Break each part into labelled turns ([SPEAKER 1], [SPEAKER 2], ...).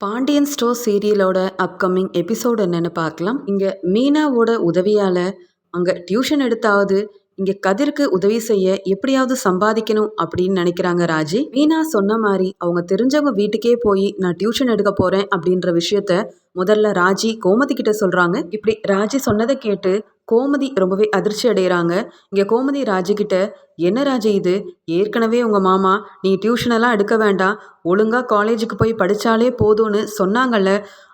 [SPEAKER 1] Pandian store சீரியலோட upcoming episode என்னென்னு பார்க்கலாம். இங்கே மீனாவோட உதவியால் அங்கே டியூஷன் எடுத்தாவது இங்கே கதிர்க்கு உதவி செய்ய எப்படியாவது சம்பாதிக்கணும் அப்படின்னு நினைக்கிறாங்க ராஜி. மீனா சொன்ன மாதிரி அவங்க தெரிஞ்சவங்க வீட்டுக்கே போய் நான் டியூஷன் எடுக்க போகிறேன் அப்படின்ற விஷயத்த முதல்ல ராஜி கோமதி கிட்ட சொல்கிறாங்க இப்படி ராஜி சொன்னதை கேட்டு கோமதி ரொம்பவே அதிர்ச்சி அடைகிறாங்க இங்கே கோமதி ராஜகிட்ட என்ன ராஜி இது? ஏற்கனவே உங்கள் மாமா நீ டியூஷனெல்லாம் எடுக்க வேண்டாம். ஒழுங்காக காலேஜுக்கு போய் படித்தாலே போதும்னு சொன்னாங்கல்ல.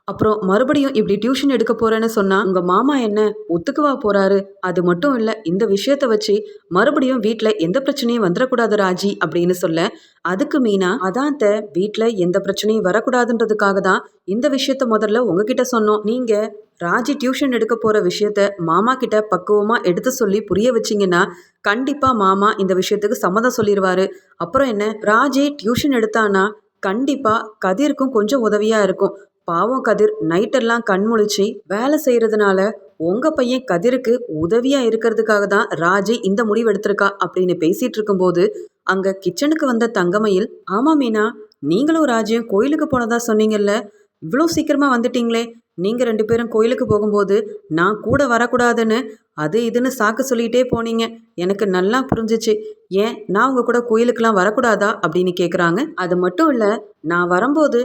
[SPEAKER 1] அப்புறம் மறுபடியும் இப்படி டியூஷன் எடுக்க போறேன்னு சொன்னா உங்க மாமா என்ன ஒத்துக்குவா போறாரு? அது மட்டும் இல்ல இந்த விஷயத்த வச்சு மறுபடியும் வீட்ல எந்த பிரச்சனையும் வந்துடக்கூடாது ராஜி அப்படின்னு சொல்ல அதுக்கு மீனா அதான் த எந்த பிரச்சனையும் வரக்கூடாதுன்றதுக்காக தான் இந்த விஷயத்த முதல்ல உங்ககிட்ட சொன்னோம். நீங்க ராஜி டியூஷன் எடுக்க போற விஷயத்த மாமா கிட்ட பக்குவமா எடுத்து சொல்லி புரிய வச்சிங்கன்னா கண்டிப்பா மாமா இந்த விஷயத்துக்கு சம்மதம் சொல்லிடுவாரு அப்புறம் என்ன ராஜி டியூஷன் எடுத்தானா கண்டிப்பா கதிர்க்கும் கொஞ்சம் உதவியா இருக்கும். பாவம் கதிர் நைட்டெல்லாம் கண் முழிச்சு வேலை செய்யறதுனால உங்க பையன் கதிருக்கு உதவியா இருக்கிறதுக்காக தான் ராஜி இந்த முடிவு எடுத்திருக்கா அப்படின்னு பேசிட்டு இருக்கும்போது அங்க கிச்சனுக்கு வந்த தங்கமயில் ஆமா மீனா நீங்களும் ராஜியும் கோயிலுக்கு போனதா சொன்னீங்கல்ல இவ்வளோ சீக்கிரமா வந்துட்டீங்களே நீங்கள் ரெண்டு பேரும் கோயிலுக்கு போகும்போது நான் கூட வரக்கூடாதுன்னு அது இதுன்னு சாக்கு சொல்லிகிட்டே போனீங்க. எனக்கு நல்லா புரிஞ்சிச்சு. ஏன் நான் உங்கள் கூட கோயிலுக்கெலாம் வரக்கூடாதா அப்படின்னு கேட்குறாங்க அது மட்டும் இல்லை நான் வரும்போது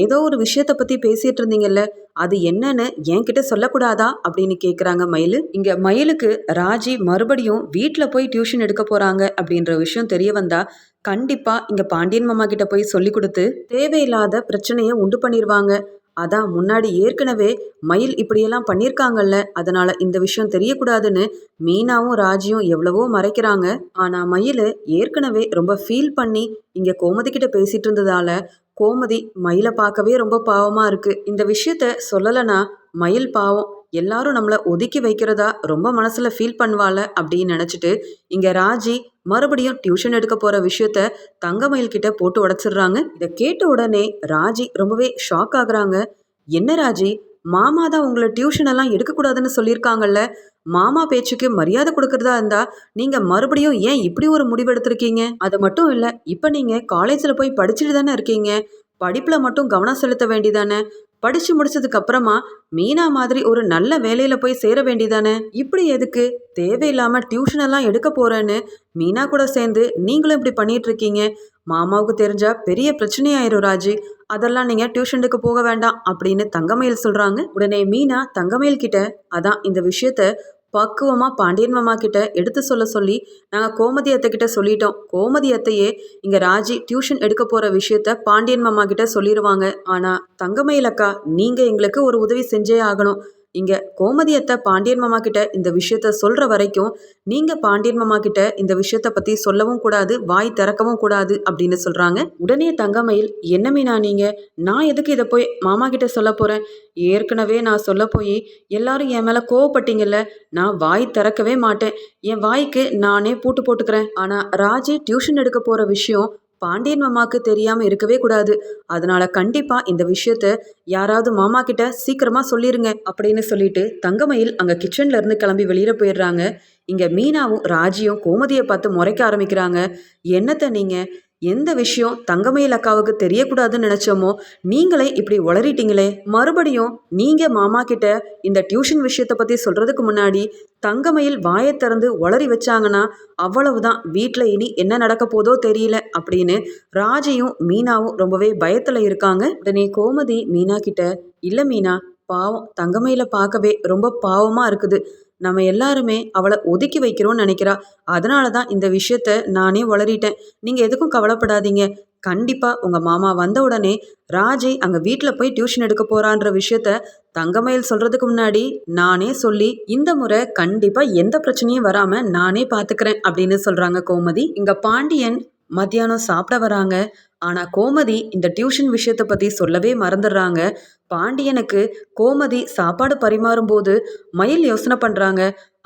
[SPEAKER 1] ஏதோ ஒரு விஷயத்தை பற்றி பேசிகிட்டு இருந்தீங்கல்ல அது என்னன்னு என்கிட்ட சொல்லக்கூடாதா அப்படின்னு கேட்குறாங்க மயில். இங்கே மயிலுக்கு ராஜி மறுபடியும் வீட்டில் போய் டியூஷன் எடுக்க போகிறாங்க அப்படின்ற விஷயம் தெரிய வந்தால் கண்டிப்பாக இங்கே பாண்டியன் மாமா கிட்ட போய் சொல்லி கொடுத்து தேவையில்லாத பிரச்சனையை உண்டு பண்ணிடுவாங்க அதான் முன்னாடி ஏற்கனவே மயில் இப்படியெல்லாம் பண்ணியிருக்காங்கல்ல அதனால இந்த விஷயம் தெரியக்கூடாதுன்னு மீனாவும் ராஜியும் எவ்வளவோ மறைக்கிறாங்க. ஆனா மயில் ஏற்கனவே ரொம்ப ஃபீல் பண்ணி இங்க கோமதி கிட்ட பேசிட்டு இருந்ததால கோமதி மயிலை பார்க்கவே ரொம்ப பாவமா இருக்கு. இந்த விஷயத்த சொல்லலைன்னா மயில் பாவம். எல்லாரும் நம்மளை ஒதுக்கி வைக்கிறதா ரொம்ப மனசுல ஃபீல் பண்ணுவாள அப்படின்னு நினச்சிட்டு இங்க ராஜி மறுபடியும் டியூஷன் எடுக்க போற விஷயத்த தங்கமயில் கிட்ட போட்டு உடச்சிடுறாங்க. இதை கேட்ட உடனே ராஜி ரொம்பவே ஷாக் ஆகுறாங்க. என்ன ராஜி? மாமா தான் உங்களை டியூஷன் எல்லாம் எடுக்கக்கூடாதுன்னு சொல்லியிருக்காங்கல்ல. மாமா பேச்சுக்கு மரியாதை கொடுக்கறதா இருந்தா நீங்க மறுபடியும் ஏன் இப்படி ஒரு முடிவு எடுத்திருக்கீங்க? அது மட்டும் இல்ல இப்ப நீங்க காலேஜ்ல போய் படிச்சுட்டு தானே இருக்கீங்க. படிப்புல மட்டும் கவனம் செலுத்த வேண்டிதானே படிச்சு முடிச்சதுக்கு அப்புறமா மீனா மாதிரி ஒரு நல்ல வேலையில போய் சேர வேண்டியதானே? இப்படி எதுக்கு? தேவையில்லாம டியூஷன் எல்லாம் எடுக்க போறேன்னு மீனா கூட சேர்ந்து நீங்களும் இப்படி பண்ணிட்டு இருக்கீங்க. மாமாவுக்கு தெரிஞ்சா பெரிய பிரச்சனையாயிரும் ராஜி. அதெல்லாம் நீங்க டியூஷனுக்கு போக வேண்டாம் அப்படின்னு தங்கமயில் சொல்றாங்க. உடனே மீனா தங்கமயில் கிட்ட அதான் இந்த விஷயத்த பக்குவமாக பாண்டியன் மாமா கிட்ட எடுத்து சொல்ல சொல்லி நாங்கள் கோமதி அத்தை கிட்ட சொல்லிட்டோம். கோமதி அத்தையே இங்கே ராஜி டியூஷன் எடுக்க போகிற விஷயத்த பாண்டியன் மாமா கிட்ட சொல்லிடுவாங்க ஆனால் தங்கமயிலக்கா நீங்கள் எங்களுக்கு ஒரு உதவி செஞ்சே ஆகணும். இங்கே கோமதியத்தை பாண்டியன் மாமா கிட்ட இந்த விஷயத்த சொல்கிற வரைக்கும் நீங்கள் பாண்டியன் மாமா கிட்ட இந்த விஷயத்த பற்றி சொல்லவும் கூடாது வாய் திறக்கவும் கூடாது அப்படின்னு சொல்கிறாங்க உடனே தங்கமயில் என்ன மீனா நீங்கள் நான் எதுக்கு இதை போய் மாமா கிட்ட சொல்ல போகிறேன் ஏற்கனவே நான் சொல்ல போய் எல்லாரும் என் மேலே கோவப்பட்டீங்கல்ல நான் வாய் திறக்கவே மாட்டேன். என் வாய்க்கு நானே பூட்டு போட்டுக்கிறேன். ஆனால் ராஜி டியூஷன் எடுக்க போகிற விஷயம் பாண்டியன் மாமாவுக்கு தெரியாமல் இருக்கவே கூடாது. அதனால கண்டிப்பாக இந்த விஷயத்த யாராவது மாமா கிட்ட சீக்கிரமாக சொல்லிருங்க அப்படின்னு சொல்லிட்டு தங்கமயில் அங்கே கிச்சன்ல இருந்து கிளம்பி வெளியில் போயிடுறாங்க. இங்கே மீனாவும் ராஜியும் கோமதியை பார்த்து முறைக்க ஆரம்பிக்கிறாங்க. என்னத்தை நீங்கள் எந்த விஷயம் தங்கமயில் அக்காவுக்கு தெரியக்கூடாதுன்னு நினச்சோமோ நீங்களே இப்படி உளறிட்டீங்களே. மறுபடியும் நீங்கள் மாமா கிட்ட இந்த டியூஷன் விஷயத்தை பற்றி சொல்கிறதுக்கு முன்னாடி தங்கமயில் வாயை திறந்து உளறி வச்சாங்கன்னா அவ்வளவுதான் வீட்டில் இனி என்ன நடக்க போதோ தெரியல அப்படின்னு ராஜையும் மீனாவும் ரொம்பவே பயத்தில் இருக்காங்க. உடனே கோமதி மீனா கிட்ட இல்லை மீனா பாவம் தங்கமயில பார்க்கவே ரொம்ப பாவமாக இருக்குது. நம்ம எல்லாருமே அவளை ஒதுக்கி வைக்கிறோன்னு நினைக்கிறா. அதனால தான் இந்த விஷயத்த நானே வளரிட்டேன். நீங்கள் எதுக்கும் கவலைப்படாதீங்க. கண்டிப்பாக உங்கள் மாமா வந்த உடனே ராஜி அங்கே வீட்டில் போய் டியூஷன் எடுக்க போகிறான்ற விஷயத்த தங்கமயில் சொல்கிறதுக்கு முன்னாடி நானே சொல்லி இந்த முறை கண்டிப்பாக எந்த பிரச்சனையும் வராமல் நானே பார்த்துக்கிறேன் அப்படின்னு சொல்கிறாங்க கோமதி. இங்கே பாண்டியன் மத்தியானம் சாப்பிட வராங்க. ஆனால் கோமதி இந்த டியூஷன் விஷயத்தை பற்றி சொல்லவே மறந்துடுறாங்க. பாண்டியனுக்கு கோமதி சாப்பாடு பரிமாறும்போது மயில் யோசனை பண்ணுறாங்க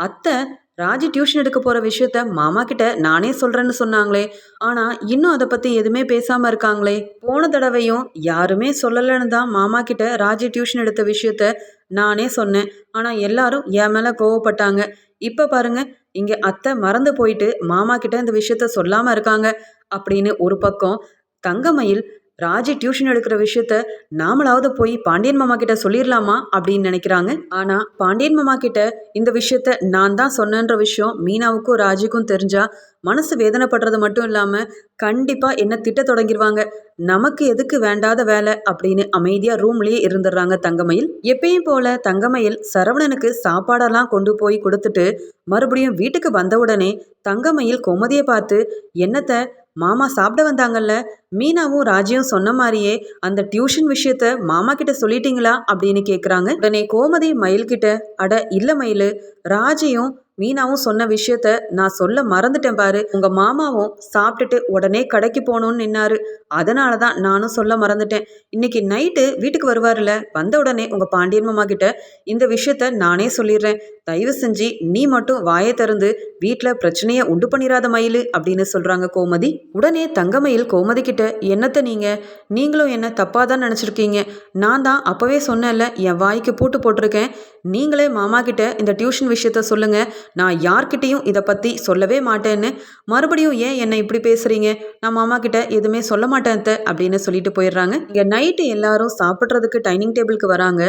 [SPEAKER 1] அத்தை ராஜி டியூஷன் எடுக்க போகிற விஷயத்த மாமா கிட்ட நானே சொல்கிறேன்னு சொன்னாங்களே. ஆனால் இன்னும் அதை பற்றி எதுவுமே பேசாமல் இருக்காங்களே. போன தடவையும் யாருமே சொல்லலைன்னு தான் மாமா கிட்ட ராஜி டியூஷன் எடுத்த விஷயத்த நானே சொன்னேன். ஆனால் எல்லாரும் என் மேலே கோவப்பட்டாங்க. இப்போ பாருங்க இங்கே அத்தை மறந்து போயிட்டு மாமா கிட்ட இந்த விஷயத்த சொல்லாமல் இருக்காங்க. அப்படின்னு ஒரு பக்கம் தங்கமயில் ராஜி டியூஷன் எடுக்கிற விஷயத்த நாமளாவது போய் பாண்டியன் மாமா கிட்ட சொல்லிடலாமா அப்படின்னு நினைக்கிறாங்க. ஆனா பாண்டியன் மாமா கிட்ட இந்த விஷயத்த நான் தான் சொன்னேன்ற விஷயம் மீனாவுக்கும் ராஜிக்கும் தெரிஞ்சா மனசு வேதனைப்படுறது மட்டும் இல்லாம கண்டிப்பா என்ன திட்ட தொடங்கிடுவாங்க நமக்கு எதுக்கு வேண்டாத வேலை அப்படின்னு அமைதியா ரூம்லயே இருந்துடுறாங்க தங்கமயில். எப்பயும் போல தங்கமயில் சரவணனுக்கு சாப்பாடெல்லாம் கொண்டு போய் கொடுத்துட்டு மறுபடியும் வீட்டுக்கு வந்த உடனே தங்கமயில் கோமதியை பார்த்து என்னத்த மாமா சாப்பிட வந்தாங்கல்ல. மீனாவும் ராஜியும் சொன்ன மாதிரியே அந்த டியூஷன் விஷயத்த மாமா கிட்ட சொல்லிட்டீங்களா அப்படின்னு கேட்குறாங்க உடனே கோமதி மயில் கிட்ட அட இல்ல மயில் ராஜியும் மீனாவும் சொன்ன விஷயத்த நான் சொல்ல மறந்துட்டேன் பாரு. உங்க மாமாவும் சாப்பிட்டுட்டு உடனே கடைக்கு போகணும்னு நின்னாரு. அதனால தான் நானும் சொல்ல மறந்துட்டேன். இன்னைக்கு நைட்டு வீட்டுக்கு வருவார்ல வந்த உடனே உங்க பாண்டியன் மாமா கிட்ட இந்த விஷயத்த நானே சொல்லிடுறேன். தயவு செஞ்சு நீ மட்டும் வாயை திறந்து வீட்டில் பிரச்சனையை உண்டு பண்ணிடாத மயில் அப்படின்னு சொல்றாங்க கோமதி. உடனே தங்கமயில் கோமதி கிட்ட என்னத்த நீங்க? நீங்களும் என்ன தப்பாக தான் நினச்சிருக்கீங்க? நான் தான் அப்போவே சொன்னேன்ல என் வாய்க்கு பூட்டு போட்டிருக்கேன். நீங்களே மாமா கிட்ட இந்த டியூஷன் விஷயத்த சொல்லுங்க. நான் யார்கிட்டயும் இதை பற்றி சொல்லவே மாட்டேன்னு. மறுபடியும் ஏன் என்னை இப்படி பேசுறீங்க? நான் மாமா கிட்ட எதுவுமே சொல்ல மாட்டேன் அப்படின்னு சொல்லிட்டு போயிடுறாங்க. இங்கே நைட்டு எல்லாரும் சாப்பிட்றதுக்கு டைனிங் டேபிளுக்கு வராங்க.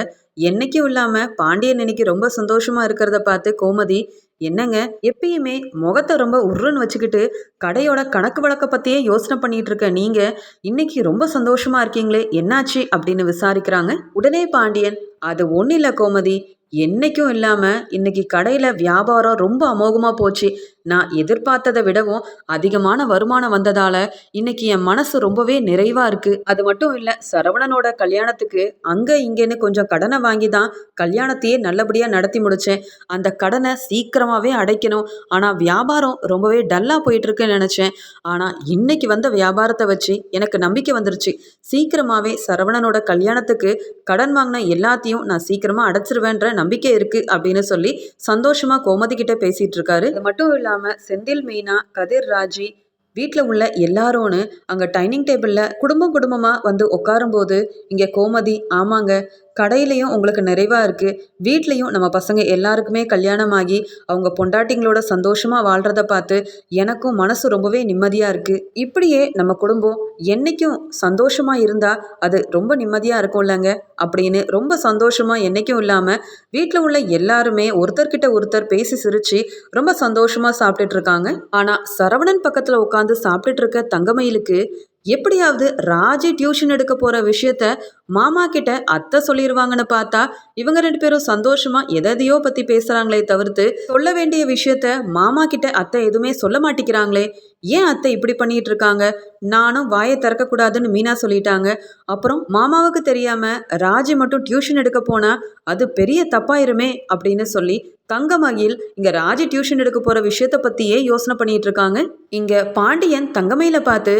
[SPEAKER 1] என்னைக்கும் இல்லாமல் பாண்டியன் இன்னைக்கு ரொம்ப சந்தோஷமாக இருக்கிறத பார்த்து கோமதி என்னங்க எப்பயுமே முகத்தை ரொம்ப உருன்னு வச்சுக்கிட்டு கடையோட கணக்கு வழக்க பற்றியே யோசனை பண்ணிட்டு இருக்க நீங்க? இன்னைக்கு ரொம்ப சந்தோஷமா இருக்கீங்களே என்னாச்சு அப்படின்னு விசாரிக்கிறாங்க. உடனே பாண்டியன் அது ஒன்றும் இல்லை கோமதி என்னைக்கும் இல்லாமல் இன்னைக்கு கடையில் வியாபாரம் ரொம்ப அமோகமாக போச்சு. நான் எதிர்பார்த்ததை விடவும் அதிகமான வருமானம் வந்ததால் இன்னைக்கு என் மனசு ரொம்பவே நிறைவாக இருக்குது அது மட்டும் இல்லை சரவணனோட கல்யாணத்துக்கு அங்கே இங்கேன்னு கொஞ்சம் கடனை வாங்கி தான் கல்யாணத்தையே நல்லபடியாக நடத்தி முடித்தேன் அந்த கடனை சீக்கிரமாகவே அடைக்கணும். ஆனால் வியாபாரம் ரொம்பவே டல்லாக போயிட்டுருக்குன்னு நினச்சேன். ஆனால் இன்னைக்கு வந்த வியாபாரத்தை வச்சு எனக்கு நம்பிக்கை வந்துருச்சு. சீக்கிரமாகவே சரவணனோட கல்யாணத்துக்கு கடன் வாங்கின எல்லாத்தையும் நான் சீக்கிரமாக அடைச்சிருவேன்ற நம்பிக்கை இருக்கு அப்படின்னு சொல்லி சந்தோஷமா கோமதி கிட்ட பேசிட்டு இருக்காரு. அது மட்டும் இல்லாம செந்தில் மீனா கதிர் ராஜி வீட்டில் உள்ள எல்லாரோன்னு அங்கே டைனிங் டேபிளில் குடும்பம் குடும்பமாக வந்து உட்காரும்போது இங்கே கோமதி ஆமாங்க கடையிலையும் உங்களுக்கு நிறைவாக இருக்குது வீட்லேயும் நம்ம பசங்க எல்லாருக்குமே கல்யாணம் ஆகி அவங்க பொண்டாட்டிங்களோட சந்தோஷமாக வாழ்கிறத பார்த்து எனக்கும் மனசு ரொம்பவே நிம்மதியாக இருக்குது இப்படியே நம்ம குடும்பம் என்றைக்கும் சந்தோஷமாக இருந்தால் அது ரொம்ப நிம்மதியாக இருக்கும்லங்க. அப்படின்னு ரொம்ப சந்தோஷமாக என்றைக்கும் இல்லாமல் வீட்டில் உள்ள எல்லாருமே ஒருத்தர்கிட்ட ஒருத்தர் பேசி சிரித்து ரொம்ப சந்தோஷமாக சாப்பிட்டுட்டு இருக்காங்க. ஆனால் சரவணன் பக்கத்தில் உட்காந்து சாப்பிட்டுட்டு இருக்க தங்கமயிலுக்கு எப்படியாவது ராஜி டியூஷன் எடுக்க போகிற விஷயத்த மாமா கிட்ட அத்தை சொல்லிடுவாங்கன்னு பார்த்தா இவங்க ரெண்டு பேரும் சந்தோஷமா எதையோ பற்றி பேசுகிறாங்களே தவிர்த்து சொல்ல வேண்டிய விஷயத்த மாமா கிட்ட அத்தை எதுவுமே சொல்ல மாட்டேங்கிறாங்களே. ஏன் அத்தை இப்படி பண்ணிட்டு இருக்காங்க? நானும் வாயை திறக்கக்கூடாதுன்னு மீனா சொல்லிட்டாங்க. அப்புறம் மாமாவுக்கு தெரியாம ராஜி மட்டும் டியூஷன் எடுக்க போனா அது பெரிய தப்பாயிருமே அப்படின்னு சொல்லி தங்கமகில் இங்க ராஜி டியூஷன் எடுக்க போற விஷயத்த பத்தியே யோசனை பண்ணிட்டு இருக்காங்க. இங்க பாண்டியன் தங்கமயில பார்த்து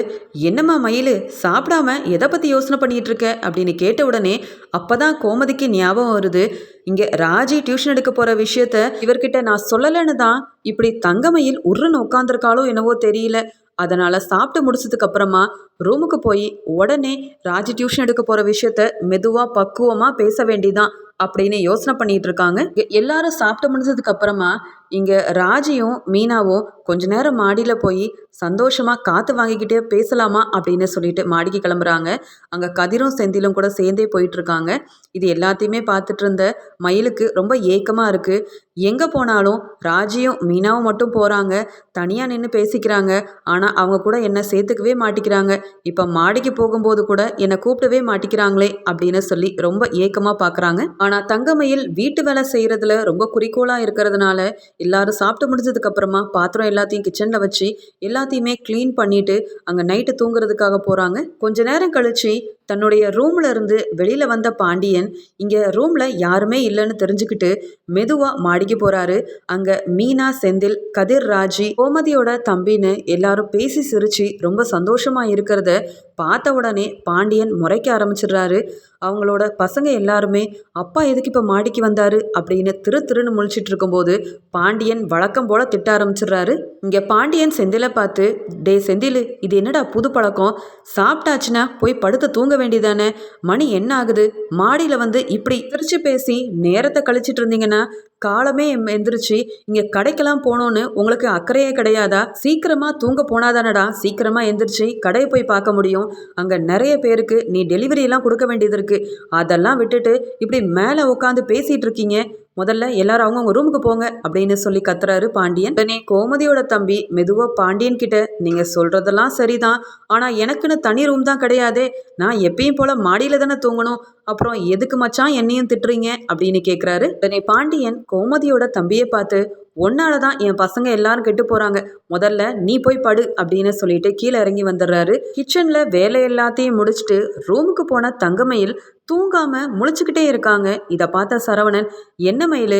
[SPEAKER 1] என்னம்மா மயில் சாப்பிடாம எதை பத்தி யோசனை பண்ணிட்டு இருக்க? அப்படின்னு கேட்ட உடனே அப்பதான் கோமதிக்கு ஞாபகம் வருது. இங்க ராஜி டியூஷன் எடுக்க போற விஷயத்த இவர்கிட்ட நான் சொல்லலைன்னு தான் இப்படி தங்கமையில் உருன்னு உட்காந்துருக்காளோ என்னவோ தெரியல. அதனால சாப்பிட்டு முடிச்சதுக்கு அப்புறமா ரூமுக்கு போய் உடனே ராஜி டியூஷன் எடுக்க போற விஷயத்த மெதுவா பக்குவமா பேச வேண்டிதான் அப்படின்னு யோசனை பண்ணிட்டு இருக்காங்க. எல்லாரும் சாப்பிட்டு முடிஞ்சதுக்கு அப்புறமா இங்கே ராஜியும் மீனாவும் கொஞ்ச நேரம் மாடியில் போய் சந்தோஷமாக காற்று வாங்கிக்கிட்டே பேசலாமா அப்படின்னு சொல்லிட்டு மாடிக்கு கிளம்புறாங்க. அங்கே கதிரும் செந்திலும் கூட சேர்ந்தே போயிட்டுருக்காங்க இது எல்லாத்தையுமே பார்த்துட்டு இருந்த மயிலுக்கு ரொம்ப ஏக்கமாக இருக்குது எங்கே போனாலும் ராஜியும் மீனாவும் மட்டும் போகிறாங்க தனியாக நின்று பேசிக்கிறாங்க. ஆனால் அவங்க கூட என்னை சேர்த்துக்கவே மாட்டிக்கிறாங்க. இப்போ மாடிக்கு போகும்போது கூட என்னை கூப்பிடவே மாட்டிக்கிறாங்களே அப்படின்னு சொல்லி ரொம்ப ஏக்கமாக பார்க்குறாங்க ஆனால் தங்கமயில் வீட்டு வேலை செய்கிறதுல ரொம்ப குறிக்கோளாக இருக்கிறதுனால எல்லாரும் சாப்பிட்டு முடிஞ்சதுக்கு அப்புறமா பாத்திரம் எல்லாத்தையும் கிச்சனில் வச்சு எல்லாத்தையுமே க்ளீன் பண்ணிட்டு அங்கே நைட்டு தூங்குறதுக்காக போகிறாங்க கொஞ்ச நேரம் கழிச்சு தன்னுடைய ரூம்ல இருந்து வெளியில வந்த பாண்டியன் இங்க ரூம்ல யாருமே இல்லைன்னு தெரிஞ்சுக்கிட்டு மெதுவா மாடிக்கு போறாரு. அங்க மீனா செந்தில் கதிர் ராஜி கோமதியோட தம்பின்னு எல்லாரும் பேசி சிரிச்சு ரொம்ப சந்தோஷமா இருக்கிறத பார்த்த உடனே பாண்டியன் முறைக்க ஆரம்பிச்சிடுறாரு. அவங்களோட பசங்க எல்லாருமே அப்பா எதுக்கு இப்போ மாடிக்கு வந்தாரு? அப்படின்னு திரு திருன்னு முழிச்சிட்டு இருக்கும்போது பாண்டியன் வழக்கம் போல திட்ட ஆரம்பிச்சிடுறாரு. இங்கே பாண்டியன் செந்திலை பார்த்து டே செந்தில் இது என்னடா புது பழக்கம்? சாப்பிட்டாச்சுன்னா போய் படுத்து தூங்க வேண்டியதானே? மணி என்ன ஆகுது? மாடியில் வந்து இப்படி பிரித்து பேசி நேரத்தை கழிச்சிட்டு இருந்தீங்கன்னா காலமே எம் எந்திரிச்சு இங்கே கடைக்கெல்லாம் போனோன்னு உங்களுக்கு அக்கறையே கிடையாதா? சீக்கிரமாக தூங்க போனாதானடா? சீக்கிரமாக எந்திரிச்சு கடையை போய் பார்க்க முடியும். அங்கே நிறைய பேருக்கு நீ டெலிவரியெல்லாம் கொடுக்க வேண்டியது இருக்குது அதெல்லாம் விட்டுட்டு இப்படி மேலே உட்காந்து பேசிகிட்டு இருக்கீங்க. முதல்ல எல்லாரும் அவங்கவுங்க ரூமுக்கு போங்க அப்படின்னு சொல்லி கத்துறாரு பாண்டியன். உடனே கோமதியோட தம்பி மெதுவா பாண்டியன் கிட்ட நீங்க சொல்றதெல்லாம் சரிதான். ஆனா எனக்குன்னு தனி ரூம் தான் கிடையாதே. நான் எப்பயும் போல மாடியில தானே தூங்கணும். அப்புறம் எதுக்கு மச்சான் என்னையும் திட்டுறீங்க? அப்படின்னு கேட்குறாரு உடனே பாண்டியன் கோமதியோட தம்பியை பார்த்து ஒன்னால தான் என் பசங்க எல்லாரும் கெட்டு போறாங்க. முதல்ல நீ போய் படு அப்படின்னு சொல்லிட்டு கீழே இறங்கி வந்துடுறாரு. கிச்சன்ல வேலை எல்லாத்தையும் முடிச்சுட்டு ரூமுக்கு போன தங்கமயில் தூங்காம முழிச்சுக்கிட்டே இருக்காங்க. இதை பார்த்த சரவணன் என்ன மயில்?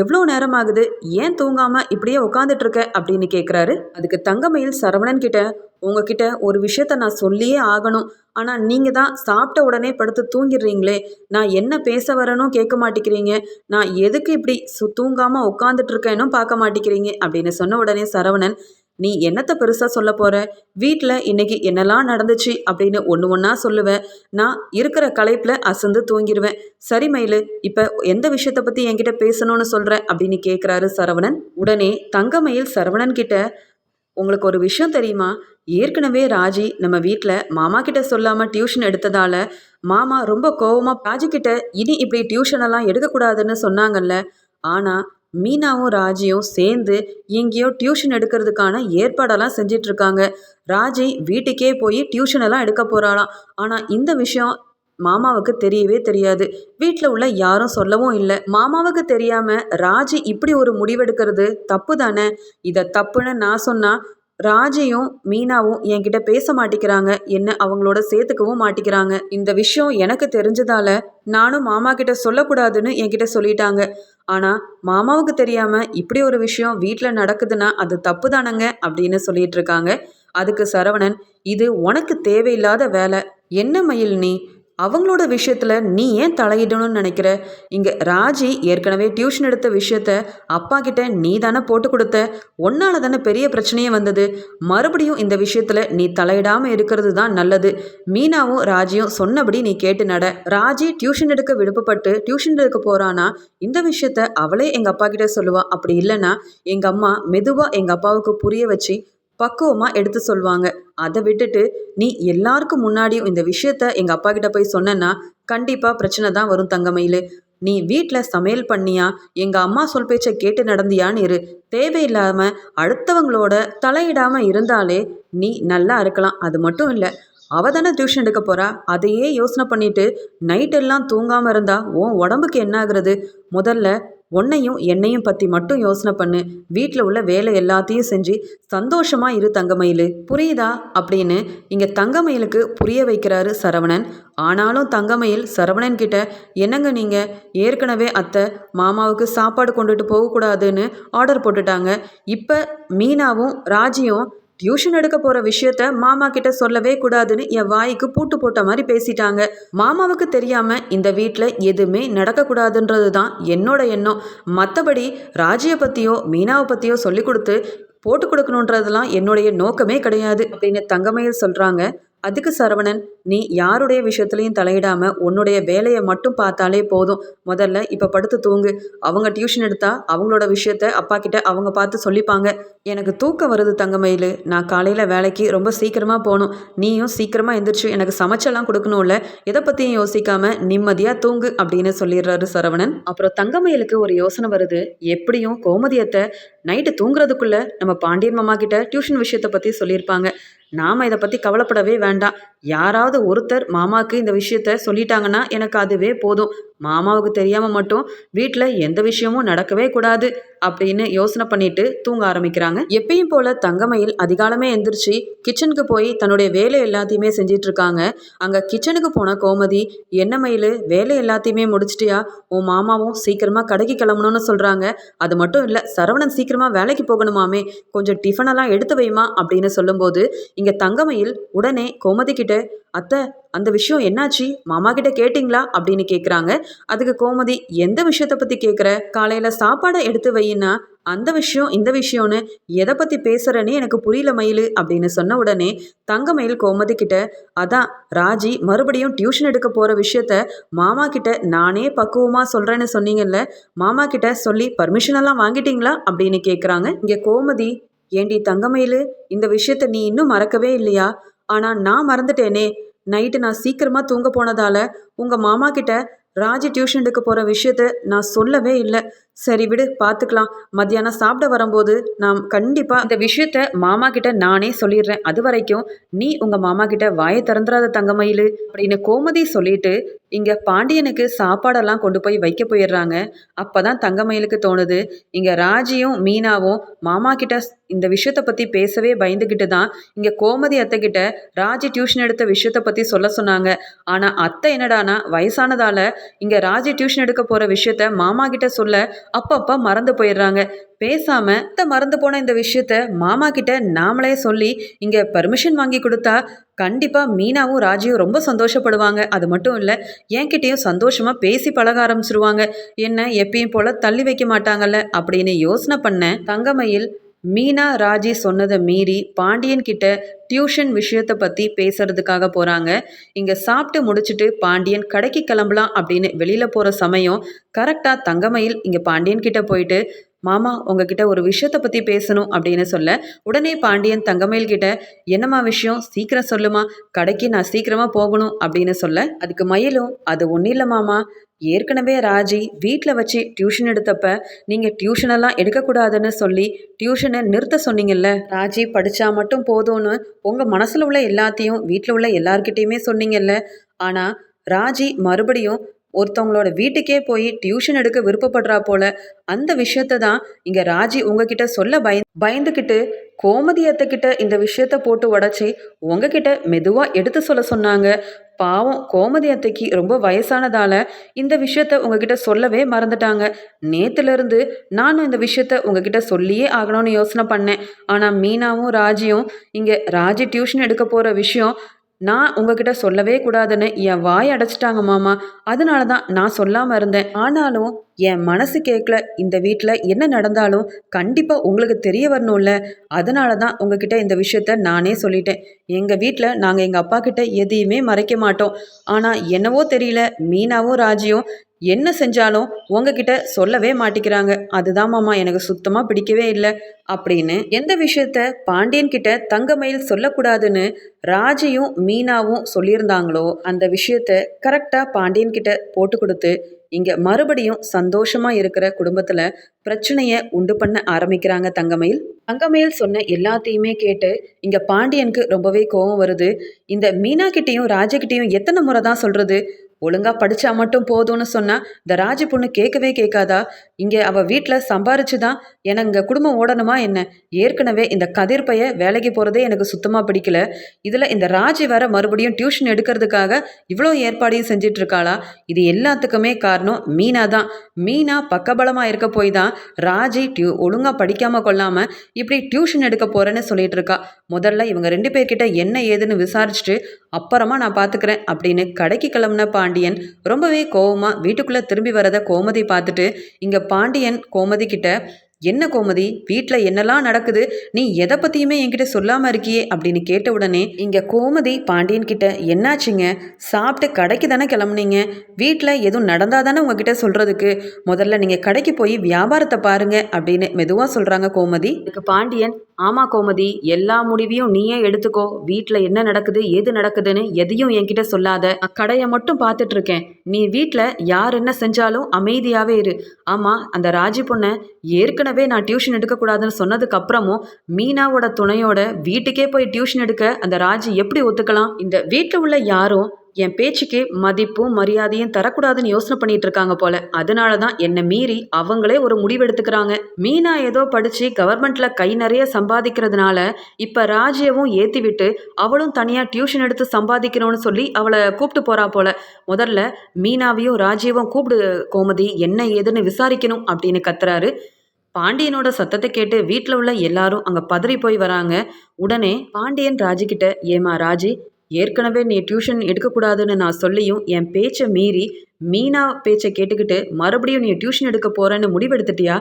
[SPEAKER 1] எவ்வளோ நேரம் ஆகுது ஏன் தூங்காம இப்படியே உட்காந்துட்டு இருக்க அப்படின்னு கேட்குறாரு அதுக்கு தங்கமயில் சரவணன் கிட்ட உங்ககிட்ட ஒரு விஷயத்த நான் சொல்லியே ஆகணும். ஆனால் நீங்கள் தான் சாப்பிட்ட உடனே படுத்து தூங்கிடுறீங்களே. நான் என்ன பேச வரணும் கேட்க மாட்டேங்கிறீங்க. நான் எதுக்கு இப்படி சு தூங்காமல் உட்காந்துட்டு இருக்கேனும் பார்க்க மாட்டேங்கிறீங்க. அப்படின்னு சொன்ன உடனே சரவணன் நீ என்னத்தை பெருசாக சொல்ல போகிற வீட்டில் இன்னைக்கு என்னெல்லாம் நடந்துச்சு அப்படின்னு ஒன்று ஒன்றா சொல்லுவேன் நான் இருக்கிற களைப்பில் அசந்து தூங்கிடுவேன் சரி மயிலு இப்போ எந்த விஷயத்தை பற்றி என்கிட்ட பேசணும்னு சொல்கிறேன் அப்படின்னு கேட்குறாரு சரவணன். உடனே தங்கமயில் சரவணன் கிட்ட உங்களுக்கு ஒரு விஷயம் தெரியுமா? ஏற்கனவே ராஜி நம்ம வீட்டில் மாமா கிட்ட சொல்லாமல் டியூஷன் எடுத்ததால மாமா ரொம்ப கோவமாக ராஜி கிட்ட இனி இப்படி டியூஷனெல்லாம் எடுக்கக்கூடாதுன்னு சொன்னாங்கல்ல. ஆனால் மீனாவும் ராஜியும் சேர்ந்து எங்கேயோ டியூஷன் எடுக்கிறதுக்கான ஏற்பாடெல்லாம் செஞ்சிட்ருக்காங்க. ராஜி வீட்டுக்கே போய் டியூஷனெல்லாம் எடுக்க போகிறாளாம் ஆனால் இந்த விஷயம் மாமாவுக்கு தெரியவே தெரியாது. வீட்டில் உள்ள யாரும் சொல்லவும் இல்லை. மாமாவுக்கு தெரியாம ராஜி இப்படி ஒரு முடிவெடுக்கிறது தப்பு தானே இதை தப்புன்னு நான் சொன்னா ராஜியும் மீனாவும் என்கிட்ட பேச மாட்டேங்கிறாங்க என்ன அவங்களோட சேர்த்துக்கவும் மாட்டேங்கிறாங்க இந்த விஷயம் எனக்கு தெரிஞ்சதால நானும் மாமா கிட்ட சொல்லக்கூடாதுன்னு என்கிட்ட சொல்லிட்டாங்க. ஆனால் மாமாவுக்கு தெரியாமல் இப்படி ஒரு விஷயம் வீட்டில் நடக்குதுன்னா அது தப்பு தானங்க அப்படின்னு சொல்லிட்டு இருக்காங்க. அதுக்கு சரவணன் இது உனக்கு தேவையில்லாத வேலை. என்ன மயில் நீ? அவங்களோட விஷயத்தில் நீ ஏன் தலையிடணும்னு நினைக்கிற? இங்கே ராஜி ஏற்கனவே டியூஷன் எடுத்த விஷயத்த அப்பா கிட்ட நீ தானே போட்டு கொடுத்த. ஒன்னால தானே பெரிய பிரச்சனையே வந்தது. மறுபடியும் இந்த விஷயத்தில் நீ தலையிடாமல் இருக்கிறது தான் நல்லது. மீனாவும் ராஜியும் சொன்னபடி நீ கேட்டு நட. ராஜி டியூஷன் எடுக்க விருப்பப்பட்டு டியூஷன் எடுக்க போகிறானா இந்த விஷயத்த அவளே எங்கள் அப்பா கிட்ட சொல்லுவா. அப்படி இல்லைன்னா எங்கள் அம்மா மெதுவாக எங்கள் அப்பாவுக்கு புரிய வச்சு பக்குவமாக எடுத்து சொல்லுவாங்க அதை விட்டுட்டு நீ எல்லாருக்கும் முன்னாடியும் இந்த விஷயத்த எங்கள் அப்பா கிட்ட போய் சொன்னேன்னா கண்டிப்பாக பிரச்சனை தான் வரும் தங்கமயில். நீ வீட்டில் சமையல் பண்ணியா? எங்கள் அம்மா சொல் பேச்சை கேட்டு நடந்தியான்னு இரு. தேவையில்லாமல் அடுத்தவங்களோட தலையிடாமல் இருந்தாலே நீ நல்லா இருக்கலாம். அது மட்டும் இல்லை அவ தானே டியூஷன் எடுக்க போகிறா அதையே யோசனை பண்ணிட்டு நைட்டெல்லாம் தூங்காமல் இருந்தா உன் உடம்புக்கு என்ன ஆகுறது? முதல்ல உன்னையும் என்னையும் பற்றி மட்டும் யோசனை பண்ணு. வீட்டில் உள்ள வேலை எல்லாத்தையும் செஞ்சு சந்தோஷமா இரு தங்கமயில். புரியுதா? அப்படின்னு இங்கே தங்கமயிலுக்கு புரிய வைக்கிறாரு சரவணன். ஆனாலும் தங்கமயில் சரவணன் கிட்ட என்னங்க நீங்கள் ஏற்கனவே அத்தை மாமாவுக்கு சாப்பாடு கொண்டுட்டு போகக்கூடாதுன்னு ஆர்டர் போட்டுட்டாங்க. இப்போ மீனாவும் ராஜியும் டியூஷன் எடுக்க போகிற விஷயத்த மாமா கிட்ட சொல்லவே கூடாதுன்னு என் வாய்க்கு பூட்டு போட்ட மாதிரி பேசிட்டாங்க. மாமாவுக்கு தெரியாமல் இந்த வீட்டில் எதுவுமே நடக்கக்கூடாதுன்றது தான் என்னோட எண்ணம். மற்றபடி ராஜியை பற்றியோ மீனாவை பற்றியோ சொல்லி கொடுத்து போட்டு கொடுக்கணுன்றதுலாம் என்னுடைய நோக்கமே கிடையாது அப்படின்னு தங்கமயில் சொல்கிறாங்க அதுக்கு சரவணன் நீ யாருடைய விஷயத்துலையும் தலையிடாம உன்னுடைய வேலையை மட்டும் பார்த்தாலே போதும். முதல்ல இப்போ படுத்து தூங்கு. அவங்க டியூஷன் எடுத்தா அவங்களோட விஷயத்த அப்பா கிட்ட அவங்க பார்த்து சொல்லிப்பாங்க. எனக்கு தூக்கம் வருது தங்கமயில். நான் காலையில் வேலைக்கு ரொம்ப சீக்கிரமாக போகணும். நீயும் சீக்கிரமாக எந்திரிச்சு எனக்கு சமைச்செல்லாம் கொடுக்கணும்ல. எதை பற்றியும் யோசிக்காம நிம்மதியாக தூங்கு அப்படின்னு சொல்லிடுறாரு சரவணன். அப்புறம் தங்கமயிலுக்கு ஒரு யோசனை வருது. எப்படியும் கோமதியத்தை நைட்டு தூங்குறதுக்குள்ளே நம்ம பாண்டியன் மாமா கிட்ட டியூஷன் விஷயத்தை பற்றி சொல்லியிருப்பாங்க. நாம் இதை பற்றி கவலைப்படவே வேண்டாம். யாராவது ஒருத்தர் மாமாவுக்கு இந்த விஷயத்த சொல்லிட்டாங்கன்னா எனக்கு அதுவே போதும். மாமாவுக்கு தெரியாமல் மட்டும் வீட்டில் எந்த விஷயமும் நடக்கவே கூடாது அப்படின்னு யோசனை பண்ணிட்டு தூங்க ஆரம்பிக்கிறாங்க. எப்பயும் போல தங்கமயில் அதிகாலமே எந்திரிச்சு கிச்சனுக்கு போய் தன்னுடைய வேலை எல்லாத்தையுமே செஞ்சிட்டு இருக்காங்க. அங்கே கிச்சனுக்கு போன கோமதி என்ன மயில் வேலை எல்லாத்தையுமே முடிச்சிட்டியா? உன் மாமாவும் சீக்கிரமாக கடைக்கு கிளம்பணும்னு சொல்கிறாங்க அது மட்டும் இல்லை சரவணன் சீக்கிரமாக வேலைக்கு போகணுமாமே. கொஞ்சம் டிஃபனெல்லாம் எடுத்து வைமா அப்படின்னு சொல்லும்போது இங்கே தங்கமயில் உடனே கோமதி கிட்ட கிட்ட அத்தை அந்த விஷயம் என்னாச்சு? மாமா கிட்ட கேட்டிங்களா? அப்படின்னு கேட்குறாங்க அதுக்கு கோமதி எந்த விஷயத்தை பற்றி கேட்குற காலையில் சாப்பாடை எடுத்து வையின்னா அந்த விஷயம் இந்த விஷயம்னு எதை பற்றி பேசுகிறேன்னு எனக்கு புரியல மயில் அப்படின்னு சொன்ன உடனே தங்கமயில் கோமதி கிட்ட அதான் ராஜி மறுபடியும் டியூஷன் எடுக்க போகிற விஷயத்த மாமா கிட்ட நானே பக்குவமாக சொல்கிறேன்னு சொன்னீங்கல்ல மாமா கிட்ட சொல்லி பர்மிஷன் எல்லாம் வாங்கிட்டீங்களா? அப்படின்னு கேட்குறாங்க இங்கே கோமதி ஏண்டி தங்கமயிலு இந்த விஷயத்த நீ இன்னும் மறக்கவே இல்லையா? ஆனால் நான் மறந்துட்டேனே. நைட்டு நான் சீக்கிரமாக தூங்க போனதால உங்கள் மாமா கிட்ட ராஜி டியூஷனுக்கு போகிற விஷயத்த நான் சொல்லவே இல்லை. சரி விடு பார்த்துக்கலாம் மத்தியானம் சாப்பிட வரும்போது நாம் கண்டிப்பாக இந்த விஷயத்த மாமா கிட்ட நானே சொல்லிடுறேன். அது வரைக்கும் நீ உங்கள் மாமா கிட்ட வாயை திறந்துடாத தங்கமயில் அப்படின்னு கோமதி சொல்லிட்டு இங்கே பாண்டியனுக்கு சாப்பாடெல்லாம் கொண்டு போய் வைக்க போயிடுறாங்க. அப்போ தான் தங்கமயிலுக்கு தோணுது இங்கே ராஜியும் மீனாவும் மாமா கிட்ட இந்த விஷயத்தை பற்றி பேசவே பயந்துக்கிட்டு தான் இங்கே கோமதி அத்தை கிட்ட ராஜி டியூஷன் எடுத்த விஷயத்தை பற்றி சொல்ல சொன்னாங்க. ஆனால் அத்தை என்னடானா வயசானதால் இங்கே ராஜி டியூஷன் எடுக்க போகிற விஷயத்த மாமா கிட்ட சொல்ல அப்பப்போ மறந்து போயிடுறாங்க. பேசாம இந்த மறந்து போன இந்த விஷயத்த மாமா கிட்ட நாமளே சொல்லி இங்கே பர்மிஷன் வாங்கி கொடுத்தா கண்டிப்பாக மீனாவும் ராஜியும் ரொம்ப சந்தோஷப்படுவாங்க. அது மட்டும் இல்லை என்கிட்டயும் சந்தோஷமாக பேசி பழக ஆரம்பிச்சிருவாங்க. என்ன எப்பயும் போல் தள்ளி வைக்க மாட்டாங்கல்ல அப்படின்னு யோசனை பண்ண தங்கமயில் மீனா ராஜி சொன்னதை மீறி பாண்டியன் கிட்ட டியூஷன் விஷயத்தை பற்றி பேசுறதுக்காக போகிறாங்க இங்கே சாப்பிட்டு முடிச்சுட்டு பாண்டியன் கடைக்கு கிளம்பலாம் அப்படின்னு வெளியில் போகிற சமயம் கரெக்டாக தங்கமயில் இங்கே பாண்டியன் கிட்ட போயிட்டு மாமா உங்ககிட்ட ஒரு விஷயத்தை பற்றி பேசணும் அப்படின்னு சொல்ல உடனே பாண்டியன் தங்கமேல் கிட்ட என்னம்மா விஷயம்? சீக்கிரம் சொல்லுமா? கடைக்கு நான் சீக்கிரமாக போகணும் அப்படின்னு சொல்ல அதுக்கு மயிலும் அது ஒன்றும் இல்லை மாமா. ஏற்கனவே ராஜி வீட்டில் வச்சு டியூஷன் எடுத்தப்ப நீங்கள் டியூஷனெல்லாம் எடுக்கக்கூடாதுன்னு சொல்லி டியூஷனை நிறுத்த சொன்னீங்கல்ல? ராஜி படித்தா மட்டும் போதும்னு உங்கள் மனசில் உள்ள எல்லாத்தையும் வீட்டில் உள்ள எல்லார்கிட்டேயுமே சொன்னீங்கல்ல? ஆனால் ராஜி மறுபடியும் ஒருத்தவங்களோட வீட்டுக்கே போய் டியூஷன் எடுக்க விருப்பப்படுறா போல அந்த விஷயத்த தான் இங்கே ராஜி உங்ககிட்ட சொல்ல பய பயந்துக்கிட்டு கோமதி அத்தைக்கிட்ட இந்த விஷயத்த போட்டு உடச்சி உங்ககிட்ட மெதுவாக எடுத்து சொல்ல சொன்னாங்க. பாவம் கோமதி அத்தைக்கு ரொம்ப வயசானதால இந்த விஷயத்த உங்ககிட்ட சொல்லவே மறந்துட்டாங்க. நேத்துலேருந்து நானும் இந்த விஷயத்த உங்ககிட்ட சொல்லியே ஆகணும்னு யோசனை பண்ணேன். ஆனால் மீனாவும் ராஜியும் இங்கே ராஜி டியூஷன் எடுக்க போகிற விஷயம் நான் உங்ககிட்ட சொல்லவே கூடாதுன்னு என் வாய் அடைச்சிட்டாங்க மாமா. அதனால தான் நான் சொல்லாமல் இருந்தேன். ஆனாலும் என் மனசு கேட்கல இந்த வீட்டில் என்ன நடந்தாலும் கண்டிப்பாக உங்களுக்கு தெரிய வரணும்ல. அதனால தான் உங்ககிட்ட இந்த விஷயத்த நானே சொல்லிட்டேன். எங்கள் வீட்டில் நாங்கள் எங்கள் அப்பா கிட்ட எதையுமே மறைக்க மாட்டோம். ஆனால் என்னவோ தெரியல மீனாவும் ராஜியும் என்ன செஞ்சாலும் உங்ககிட்ட சொல்லவே மாட்டிக்கிறாங்க. அதுதான் மாமா எனக்கு சுத்தமாக பிடிக்கவே இல்லை. அப்படின்னு எந்த விஷயத்த பாண்டியன் கிட்ட தங்கமயில் சொல்லக்கூடாதுன்னு ராஜியும் மீனாவும் சொல்லியிருந்தாங்களோ அந்த விஷயத்த கரெக்டாக பாண்டியன் கிட்ட போட்டு கொடுத்து இங்கே மறுபடியும் சந்தோஷமாக இருக்கிற குடும்பத்தில் பிரச்சனையை உண்டு பண்ண ஆரம்பிக்கிறாங்க தங்கமயில். தங்கமயில் சொன்ன எல்லாத்தையுமே கேட்டு இங்கே பாண்டியனுக்கு ரொம்பவே கோபம் வருது. இந்த மீனா கிட்டேயும் ராஜகிட்டேயும் எத்தனை முறை தான் சொல்கிறது ஒழுங்கா படிச்சா மட்டும் போதும்னு சொன்னா இந்த ராஜி பொண்ணு கேட்கவே கேட்காதா? இங்கே அவ வீட்டில் சம்பாரிச்சு தான் எனக்கு குடும்பம் ஓடணுமா என்ன? ஏற்கனவே இந்த கதிர் பைய வேலைக்கு போகிறதே எனக்கு சுத்தமாக பிடிக்கல. இதில் இந்த ராஜி வர மறுபடியும் டியூஷன் எடுக்கிறதுக்காக இவ்வளோ ஏற்பாடையும் செஞ்சிட்டு இருக்காளா இது எல்லாத்துக்குமே காரணம் மீனா தான். மீனா பக்கபலமாக இருக்க போய் தான் ராஜி டியூ ஒழுங்காக படிக்காமல் கொள்ளாமல் இப்படி டியூஷன் எடுக்க போகிறேன்னு சொல்லிட்டு இருக்கா முதல்ல இவங்க ரெண்டு பேர்கிட்ட என்ன ஏதுன்னு விசாரிச்சுட்டு அப்புறமா நான் பார்த்துக்கிறேன் அப்படின்னு கடைக்கு கிளம்புன பாண்டி பாண்டியன் ரொம்பவே கோவமாக வீட்டுக்குள்ளே திரும்பி வரத கோமதி பார்த்துட்டு இங்கே பாண்டியன் கோமதி கிட்ட என்ன கோமதி? வீட்டில் என்னெல்லாம் நடக்குது? நீ எதை பற்றியுமே என்கிட்ட சொல்லாமல் இருக்கியே? அப்படின்னு கேட்ட உடனே இங்கே கோமதி பாண்டியன் கிட்ட என்னாச்சுங்க? சாப்பிட்டு கடைக்கு தானே கிளம்புனீங்க? வீட்டில் எதுவும் நடந்தால் தானே உங்ககிட்ட சொல்கிறதுக்கு முதல்ல நீங்கள் கடைக்கு போய் வியாபாரத்தை பாருங்க அப்படின்னு மெதுவாக சொல்கிறாங்க கோமதி. இதுக்கு பாண்டியன் ஆமாம் கோமதி எல்லா முடிவையும் நீயே எடுத்துக்கோ. வீட்டில் என்ன நடக்குது எது நடக்குதுன்னு எதையும் என்கிட்ட சொல்லாத. கடையை மட்டும் பார்த்துட்டு இருக்கேன் நீ வீட்டில் யார் என்ன செஞ்சாலும் அமைதியாகவே இரு. ஆமாம் அந்த ராஜி பொண்ணை ஏற்கனவே நான் டியூஷன் எடுக்கக்கூடாதுன்னு சொன்னதுக்கு அப்புறமும் மீனாவோட துணையோட வீட்டுக்கே போய் டியூஷன் எடுக்க அந்த ராஜி எப்படி ஒத்துக்கலாம்? இந்த வீட்டில் உள்ள யாரும் என் பேச்சுக்கு மதிப்பும் மரியாதையும் தரக்கூடாதுன்னு யோசனை பண்ணிட்டு இருக்காங்க போல. அதனால தான் என்னை மீறி அவங்களே ஒரு முடிவு எடுத்துக்கிறாங்க மீனா ஏதோ படிச்சு கவர்மெண்ட்ல கை நிறைய சம்பாதிக்கிறதுனால இப்ப ராஜ்யவும் ஏத்தி விட்டு அவளும் தனியா டியூஷன் எடுத்து சம்பாதிக்கணும்னு சொல்லி அவளை கூப்பிட்டு போறா போல. முதல்ல மீனாவையும் ராஜ்யவும் கூப்பிடு கோமதி என்ன ஏதுன்னு விசாரிக்கணும் அப்படின்னு கத்துறாரு. பாண்டியனோட சத்தத்தை கேட்டு வீட்டில் உள்ள எல்லாரும் அங்கே பதறி போய் வராங்க. உடனே பாண்டியன் ராஜிக்கிட்ட ஏமா ராஜி ஏற்கனவே நீ டியூஷன் எடுக்கக்கூடாதுன்னு நான் சொல்லியும் என் பேச்சை மீறி மீனா பேச்சை கேட்டுக்கிட்டு மறுபடியும் நீ டியூஷன் எடுக்க போகிறேன்னு முடிவெடுத்துட்டியா?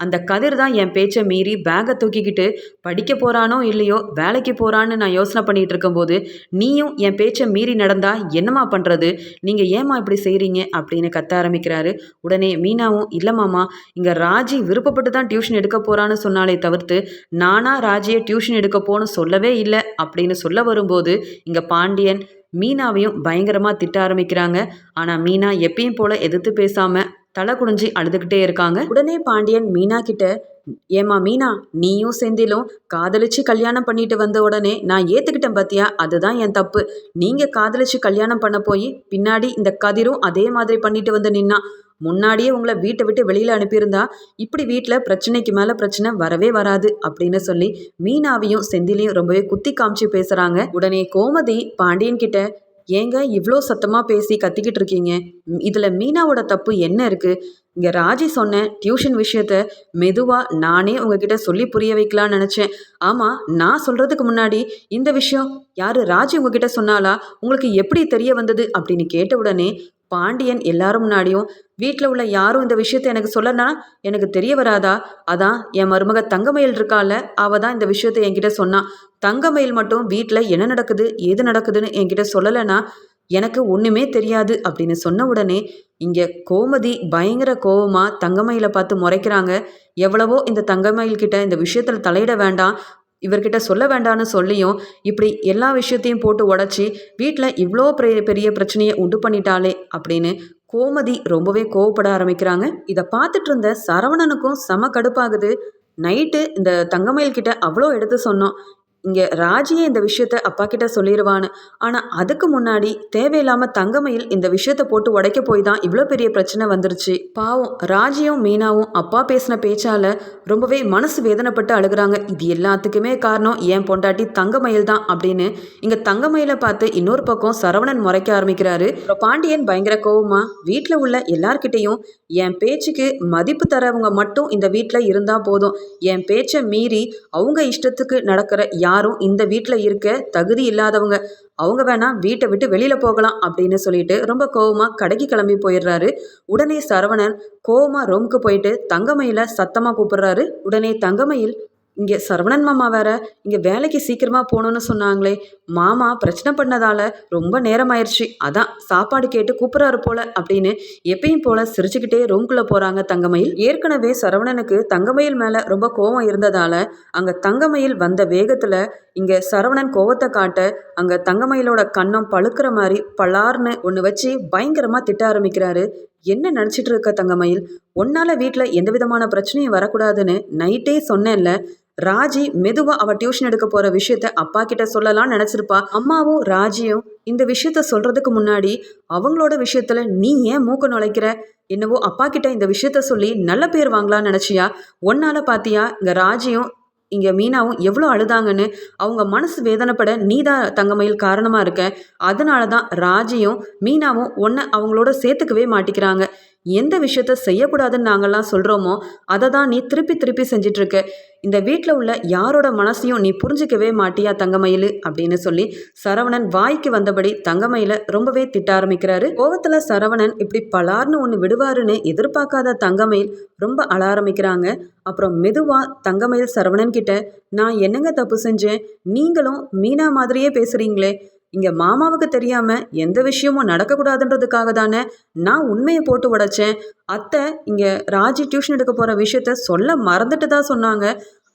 [SPEAKER 1] அந்த கதிர் தான் என் பேச்சை மீறி பேக்கை தூக்கிக்கிட்டு படிக்க போகிறானோ இல்லையோ வேலைக்கு போகிறான்னு நான் யோசனை பண்ணிகிட்டு இருக்கும்போது நீயும் என் பேச்சை மீறி நடந்தா என்னம்மா பண்ணுறது நீங்கள் ஏமா இப்படி செய்கிறீங்க அப்படின்னு கத்த ஆரம்பிக்கிறாரு. உடனே மீனாவும் இல்லைமாமா இங்கே ராஜி விருப்பப்பட்டு தான் டியூஷன் எடுக்க போகிறான்னு சொன்னாலே தவிர்த்து நானா ராஜியை டியூஷன் எடுக்க போன்னு சொல்லவே இல்லை. அப்படின்னு சொல்ல வரும்போது இங்கே பாண்டியன் மீனாவையும் பயங்கரமாக திட்ட ஆரம்பிக்கிறாங்க. ஆனால் மீனா எப்பயும் போல் எதிர்த்து பேசாமல் தலை குனிஞ்சு அழுதுகிட்டே இருக்காங்க. உடனே பாண்டியன் மீனா கிட்ட ஏமா மீனா நீயும் செந்திலும் காதலிச்சு கல்யாணம் பண்ணிட்டு வந்த உடனே நான் ஏத்துக்கிட்டேன் பாத்தியா? அதுதான் என் தப்பு. நீங்க காதலிச்சு கல்யாணம் பண்ண போய் பின்னாடி இந்த கதிரும் அதே மாதிரி பண்ணிட்டு வந்து நின்னா முன்னாடியே உங்களை வீட்டை விட்டு வெளியில் அனுப்பியிருந்தா இப்படி வீட்டில் பிரச்சனைக்கு மேலே பிரச்சனை வரவே வராது அப்படின்னு சொல்லி மீனாவையும் செந்திலையும் ரொம்பவே குத்தி காமிச்சு பேசுகிறாங்க உடனே கோமதி பாண்டியன் கிட்ட ஏங்க இவ்வளோ சத்தமாக பேசி கத்திக்கிட்டு இருக்கீங்க? இதில் மீனாவோட தப்பு என்ன இருக்குது இங்கே ராஜி சொன்ன டியூஷன் விஷயத்த மெதுவாக நானே உங்ககிட்ட சொல்லி புரிய வைக்கலான்னு நினச்சேன். ஆமாம் நான் சொல்கிறதுக்கு முன்னாடி இந்த விஷயம் யார் ராஜி உங்ககிட்ட சொன்னாலா உங்களுக்கு எப்படி தெரிய வந்தது? அப்படின்னு கேட்ட உடனே பாண்டியன் எல்லாரும் முன்னாடியும் வீட்டில் உள்ள யாரும் இந்த விஷயத்தை எனக்கு சொல்லனா எனக்கு தெரிய வராதா? அதான் என் மருமக தங்கமயில் இருக்கால அவ தான் இந்த விஷயத்தை என்கிட்ட சொன்னான் தங்கமயில் மட்டும் வீட்டில் என்ன நடக்குது ஏது நடக்குதுன்னு என்கிட்ட சொல்லலைன்னா எனக்கு ஒன்றுமே தெரியாது அப்படின்னு சொன்ன உடனே இங்கே கோமதி பயங்கர கோவமாக தங்கமயிலை பார்த்து முறைக்கிறாங்க. எவ்வளவோ இந்த தங்கமயில் கிட்ட இந்த விஷயத்தில் தலையிட வேண்டாம் இவர்கிட்ட சொல்ல வேண்டான்னு சொல்லியும் இப்படி எல்லா விஷயத்தையும் போட்டு உடச்சி வீட்டில் இவ்வளோ பெரிய பெரிய பிரச்சனையை உண்டு பண்ணிட்டாலே அப்படின்னு கோமதி ரொம்பவே கோவப்பட ஆரம்பிக்கிறாங்க. இதை பார்த்துட்டு இருந்த சரவணனுக்கும் செம கடுப்பாகுது. நைட்டு இந்த தங்கமயில் கிட்ட அவ்வளோ எடுத்து சொன்னோம். இங்கே ராஜியே இந்த விஷயத்த அப்பா கிட்ட சொல்லிடுவான்னு ஆனால் அதுக்கு முன்னாடி தேவையில்லாமல் தங்கமயில் இந்த விஷயத்த போட்டு உடைக்க போய் தான் இவ்வளோ பெரிய பிரச்சனை வந்துருச்சு. பாவம் ராஜியும் மீனாவும் அப்பா பேசின பேச்சால் ரொம்பவே மனசு வேதனைப்பட்டு அழுகுறாங்க. இது எல்லாத்துக்குமே காரணம் என் பொண்டாட்டி தங்கமயில் தான் அப்படின்னு இங்கே தங்கமயிலை பார்த்து இன்னொரு பக்கம் சரவணன் முறைக்க ஆரம்பிக்கிறாரு. பாண்டியன் பயங்கர கோவமா வீட்டில் உள்ள எல்லார்கிட்டையும் என் பேச்சுக்கு மதிப்பு தரவங்க மட்டும் இந்த வீட்டில் இருந்தால் போதும். என் பேச்சை மீறி அவங்க இஷ்டத்துக்கு நடக்கிற யாரும் இந்த வீட்டில் இருக்க தகுதி இல்லாதவங்க அவங்க வேணா வீட்டை விட்டு வெளியில் போகலாம் அப்படின்னு சொல்லிட்டு ரொம்ப கோவமாக கடைக்கு கிளம்பி போயிடுறாரு. உடனே சரவணன் கோவமாக ரூமுக்கு போயிட்டு தங்கமயில சத்தமாக கூப்பிடுறாரு. உடனே தங்கமயில் இங்கே சரவணன் மாமா வேற இங்கே வேலைக்கு சீக்கிரமாக போகணுன்னு சொன்னாங்களே. மாமா பிரச்சனை பண்ணதால ரொம்ப நேரம் ஆயிடுச்சு அதான் சாப்பாடு கேட்டு கூப்பிட்றாரு போல அப்படின்னு எப்பயும் போல சிரிச்சுக்கிட்டே ரூம்குள்ளே போகிறாங்க தங்கமயில். ஏற்கனவே சரவணனுக்கு தங்கமயில் மேலே ரொம்ப கோவம் இருந்ததால அங்கே தங்கமயில் வந்த வேகத்தில் இங்கே சரவணன் கோவத்தை காட்ட அங்கே தங்கமயிலோட கண்ணம் பழுக்கிற மாதிரி பலார்னு ஒன்று வச்சு பயங்கரமாக திட்ட ஆரம்பிக்கிறாரு. என்ன நினச்சிட்டு இருக்க தங்கமயில்? உன்னால் வீட்டில் எந்த விதமான பிரச்சனையும் வரக்கூடாதுன்னு நைட்டே சொன்னேன்ல. ராஜி மெதுவா அவ டியூஷன் எடுக்க போற விஷயத்த அப்பா கிட்ட சொல்லலாம்னு நினைச்சிருப்பா. அம்மாவும் ராஜியும் இந்த விஷயத்த சொல்றதுக்கு முன்னாடி அவங்களோட விஷயத்துல நீ ஏன் மூக்க நுழைக்கிற? என்னவோ அப்பா கிட்ட இந்த விஷயத்த சொல்லி நல்ல பேர் வாங்கலாம்னு நினைச்சியா? ஒன்னால பாத்தியா இங்க ராஜியும் இங்கே மீனாவும் எவ்வளோ அழுதாங்கன்னு அவங்க மனசு வேதனைப்பட நீ தான் தங்கமயில் காரணமாக இருக்க. அதனால தான் ராஜியும் மீனாவும் ஒன்றை அவங்களோட சேர்த்துக்கவே மாட்டிக்கிறாங்க. எந்த விஷயத்த செய்யக்கூடாதுன்னு நாங்கள்லாம் சொல்கிறோமோ அதை தான் நீ திருப்பி திருப்பி செஞ்சிட்ருக்க. இந்த வீட்டில் உள்ள யாரோட மனசையும் நீ புரிஞ்சிக்கவே மாட்டியா தங்கமயில்? அப்படின்னு சொல்லி சரவணன் வாய்க்கு வந்தபடி தங்கமயில ரொம்பவே திட்ட ஆரம்பிக்கிறாரு. கோவத்தில் சரவணன் இப்படி பலார்னு ஒன்று விடுவாருன்னு எதிர்பார்க்காத தங்கமயில் ரொம்ப அழ ஆரம்பிக்கிறாங்க. அப்புறம் மெதுவாக தங்கமயில் சரவணன் கிட்ட நான் என்னங்க தப்பு செஞ்சேன்? நீங்களும் மீனா மாதிரியே பேசுகிறீங்களே இங்கே மாமாவுக்கு தெரியாமல் எந்த விஷயமும் நடக்கக்கூடாதுன்றதுக்காக தானே நான் உண்மையை போட்டு உடைச்சேன். அத்தை இங்கே ராஜி டியூஷன் எடுக்க போகிற விஷயத்த சொல்ல மறந்துட்டு தான் சொன்னாங்க.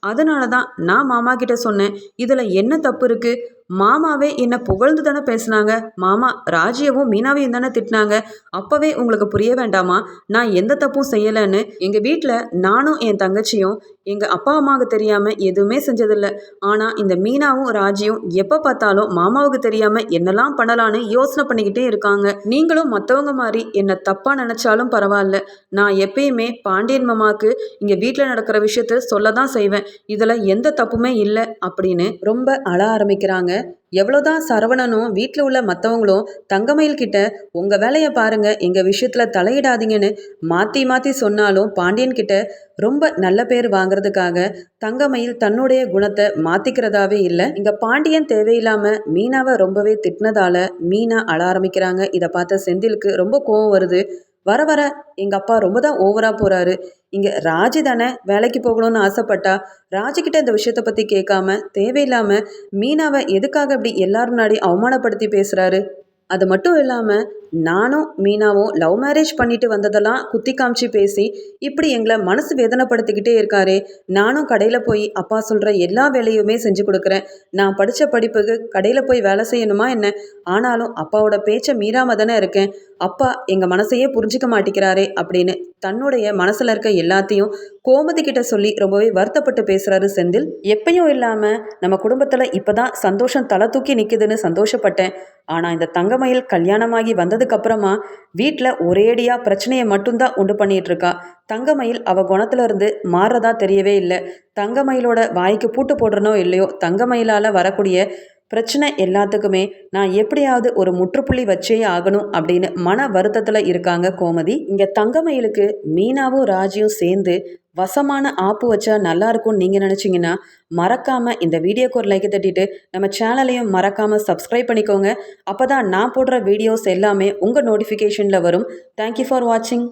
[SPEAKER 1] அதனால தான் நான் மாமா கிட்ட சொன்னேன். இதில் என்ன தப்பு இருக்குது மாமாவே என்னை புகழ்ந்து தானே பேசுனாங்க? மாமா ராஜியவும் மீனாவையும் தானே திட்டினாங்க? அப்போவே உங்களுக்கு புரிய வேண்டாமா? நான் எந்த தப்பும் செய்யலைன்னு. எங்கள் வீட்டில் நானும் என் தங்கச்சியும் எங்கள் அப்பா அம்மாவுக்கு தெரியாமல் எதுவுமே செஞ்சதில்லை. ஆனால் இந்த மீனாவும் ராஜியும் எப்போ பார்த்தாலும் மாமாவுக்கு தெரியாமல் என்னெல்லாம் பண்ணலான்னு யோசனை பண்ணிக்கிட்டே இருக்காங்க. நீங்களும் மற்றவங்க மாதிரி என்னை தப்பாக நினச்சாலும் பரவாயில்ல. நான் எப்பயுமே பாண்டியன் மாமாவுக்கு இங்கே வீட்டில் நடக்கிற விஷயத்த சொல்ல தான் செய்வேன். இதில் எந்த தப்புமே இல்லை அப்படின்னு ரொம்ப அழ ஆரம்பிக்கிறாங்க. எவ்வளோதான் சரவணனும் வீட்டில் உள்ள மற்றவங்களும் தங்கமயில் கிட்ட உங்கள் வேலையை பாருங்க எங்கள் விஷயத்தில் தலையிடாதீங்கன்னு மாற்றி மாற்றி சொன்னாலும் பாண்டியன் கிட்ட ரொம்ப நல்ல பேர் வாங்குறதுக்காக தங்கமயில் தன்னுடைய குணத்தை மாற்றிக்கிறதாவே இல்லை. இங்கே பாண்டியன் தேவையில்லாமல் மீனாவை ரொம்பவே திட்டினதால மீனா அழ ஆரம்பிக்கிறாங்க. இதை பார்த்த செந்திலுக்கு ரொம்ப கோவம் வருது. வர வர எங்கள் அப்பா ரொம்ப தான் ஓவராக போகிறாரு இங்கே ராஜி தானே வேலைக்கு போகணும்னு ஆசைப்பட்டா ராஜிக்கிட்ட இந்த விஷயத்த பற்றி கேட்காம தேவையில்லாமல் மீனாவை எதுக்காக இப்படி எல்லாரும் முன்னாடி அவமானப்படுத்தி பேசுகிறாரு அது மட்டும் இல்லாமல் நானும் மீனாவும் லவ் மேரேஜ் பண்ணிட்டு வந்ததெல்லாம் குத்தி காமிச்சு பேசி இப்படி எங்களை மனசு வேதனைப்படுத்திக்கிட்டே இருக்காரே. நானும் கடையில் போய் அப்பா சொல்கிற எல்லா வேலையுமே செஞ்சு கொடுக்குறேன். நான் படித்த படிப்புக்கு கடையில் போய் வேலை செய்யணுமா என்ன? ஆனாலும் அப்பாவோட பேச்சை மீறாம தானே இருக்கேன். அப்பா எங்கள் மனசையே புரிஞ்சிக்க மாட்டேங்கிறாரே அப்படின்னு தன்னுடைய மனசில் இருக்க எல்லாத்தையும் கோமதி கிட்ட சொல்லி ரொம்பவே வருத்தப்பட்டு பேசுகிறாரு செந்தில். எப்பயும் இல்லாமல் நம்ம குடும்பத்தில் இப்போ தான் சந்தோஷம் தலை தூக்கி நிற்குதுன்னு சந்தோஷப்பட்டேன். ஆனால் இந்த தங்கமயில் கல்யாணமாகி வந்தது வந்ததுக்கப்புறமா வீட்டில் ஒரேடியாக பிரச்சனையை மட்டும்தான் உண்டு பண்ணிகிட்டு இருக்கா தங்கமயில் அவள் குணத்துலேருந்து மாறுறதா தெரியவே இல்லை. தங்கமயிலோட வாய்க்கு பூட்டு போடுறனோ இல்லையோ தங்கமயிலால் வரக்கூடிய பிரச்சனை எல்லாத்துக்குமே நான் எப்படியாவது ஒரு முற்றுப்புள்ளி வச்சே ஆகணும் அப்படின்னு மன வருத்தத்தில் இருக்காங்க கோமதி. இங்கே தங்கமயிலுக்கு மீனாவும் ராஜியும் சேர்ந்து வசமான ஆப்பு வச்சா நல்லா இருக்கும்னு நீங்கள் நினச்சிங்கன்னா மறக்காமல் இந்த வீடியோக்கு ஒரு லைக்கை தட்டிட்டு நம்ம சேனலையும் மறக்காமல் சப்ஸ்கிரைப் பண்ணிக்கோங்க. அப்போ தான் நான் போடுற வீடியோஸ் எல்லாமே உங்கள் நோட்டிஃபிகேஷனில் வரும். தேங்க்யூ ஃபார் வாட்சிங்